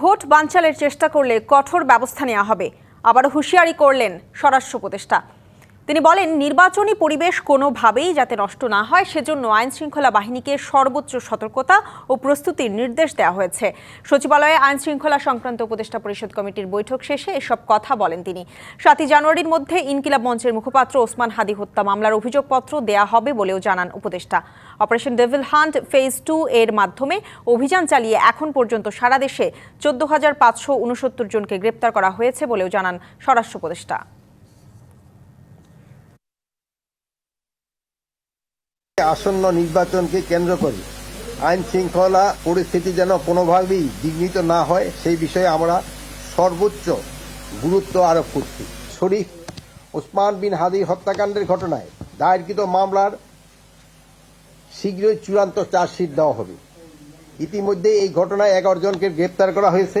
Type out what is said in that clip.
Vote বাঞ্চালের চেষ্টা করলে কঠোর ব্যবস্থা নেওয়া হবে। আবারও হুঁশিয়ারি করলেন স্বরাষ্ট্র উপদেষ্টা। তিনি বলেন, নির্বাচনী পরিবেশ কোনোভাবেই যাতে নষ্ট না হয়, সেজন্য আইন শৃঙ্খলা বাহিনীকে সর্বোচ্চ সতর্কতা ও প্রস্তুতির নির্দেশ দেওয়া হয়েছে। সচিবালয়ে আইন শৃঙ্খলা সংক্রান্ত উপদেষ্টা পরিষদ কমিটির বৈঠক শেষে এসব কথা বলেন তিনি। সাতই জানুয়ারির মধ্যে ইনকিলাব মঞ্চের মুখপাত্র ওসমান হাদি হত্যা মামলার অভিযোগপত্র দেয়া হবে বলেও জানান উপদেষ্টা। Operation devil hunt phase two এর মাধ্যমে অভিযান চালিয়ে এখন পর্যন্ত সারা দেশে চোদ্দ হাজার পাঁচশো উনসত্তর জনকে গ্রেপ্তার করা হয়েছে বলেও জানান স্বরাষ্ট্র উপদেষ্টা। আসন্ন নির্বাচনকে কেন্দ্র করে। আইন শৃঙ্খলা পরিস্থিতি যেন কোনোভাবেই বিঘ্নিত না হয়, সেই বিষয়ে আমরা সর্বোচ্চ গুরুত্ব আরোপ করছি। শরীফ ওসমান বিন হাদি হত্যাকাণ্ডের ঘটনায় দায়েরকৃত মামলার শীঘ্রই চূড়ান্ত চার্জশিট দেওয়া হবে। ইতিমধ্যে এই ঘটনায় এগারো জনকে গ্রেপ্তার করা হয়েছে।